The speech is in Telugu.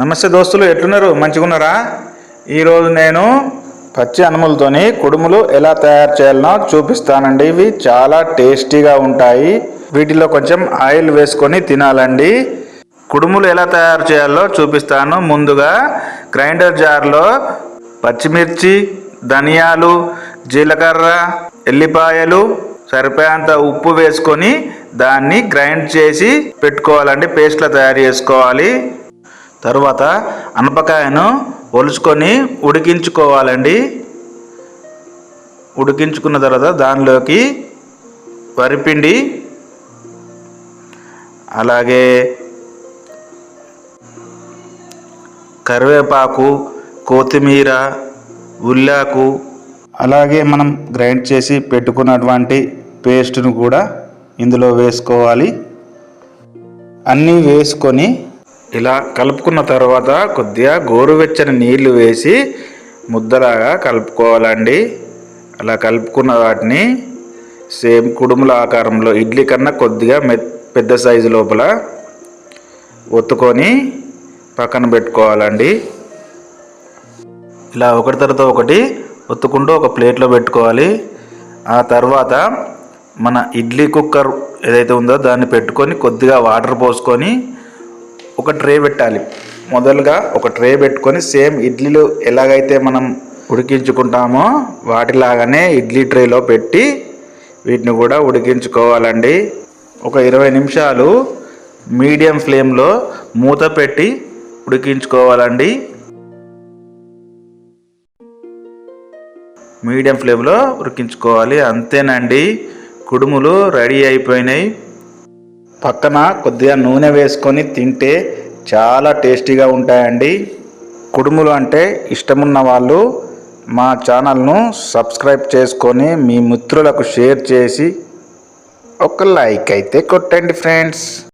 నమస్తే దోస్తులు ఎట్లున్నారు? మంచిగున్నారా? ఈరోజు నేను పచ్చి అనుములతోని కుడుములు ఎలా తయారు చేయాలనో చూపిస్తానండి. ఇవి చాలా టేస్టీగా ఉంటాయి. వీటిలో కొంచెం ఆయిల్ వేసుకొని తినాలండి. కుడుములు ఎలా తయారు చేయాలో చూపిస్తాను. ముందుగా గ్రైండర్ జార్లో పచ్చిమిర్చి ధనియాలు జీలకర్ర ఎల్లిపాయలు సరిపోయేంత ఉప్పు వేసుకొని దాన్ని గ్రైండ్ చేసి పెట్టుకోవాలండి. పేస్ట్లా తయారు చేసుకోవాలి. తరువాత అనపకాయను ఒలుచుకొని ఉడికించుకోవాలండి. ఉడికించుకున్న తర్వాత దానిలోకి వరిపిండి అలాగే కరివేపాకు కొత్తిమీర ఉల్లాకు అలాగే మనం గ్రైండ్ చేసి పెట్టుకున్నటువంటి పేస్ట్ను కూడా ఇందులో వేసుకోవాలి. అన్నీ వేసుకొని ఇలా కలుపుకున్న తర్వాత కొద్దిగా గోరువెచ్చని నీళ్ళు వేసి ముద్దలాగా కలుపుకోవాలండి. అలా కలుపుకున్న వాటిని సేమ్ కుడుముల ఆకారంలో ఇడ్లీ కన్నా కొద్దిగా మె పెద్ద సైజు లోపల ఒత్తుకొని పక్కన పెట్టుకోవాలండి. ఇలా ఒకటి తర్వాత ఒకటి ఒత్తుకుంటూ ఒక ప్లేట్లో పెట్టుకోవాలి. ఆ తర్వాత మన ఇడ్లీ కుక్కర్ ఏదైతే ఉందో దాన్ని పెట్టుకొని కొద్దిగా వాటర్ పోసుకొని ఒక ట్రే పెట్టాలి. మొదలుగా ఒక ట్రే పెట్టుకొని సేమ్ ఇడ్లీలు ఎలాగైతే మనం ఉడికించుకుంటామో వాటిలాగానే ఇడ్లీ ట్రేలో పెట్టి వీటిని కూడా ఉడికించుకోవాలండి. ఒక ఇరవై నిమిషాలు మీడియం ఫ్లేమ్లో మూత పెట్టి ఉడికించుకోవాలండి. మీడియం ఫ్లేమ్లో ఉడికించుకోవాలి. అంతేనండి. కుడుములు రెడీ అయిపోయినాయి. పక్కన కొద్దిగా నూనె వేసుకొని తింటే చాలా టేస్టీగా ఉంటాయండి. కుడుములు అంటే ఇష్టమున్న వాళ్ళు మా ఛానల్ను సబ్స్క్రైబ్ చేసుకొని మీ మిత్రులకు షేర్ చేసి ఒక లైక్ అయితే కొట్టండి ఫ్రెండ్స్.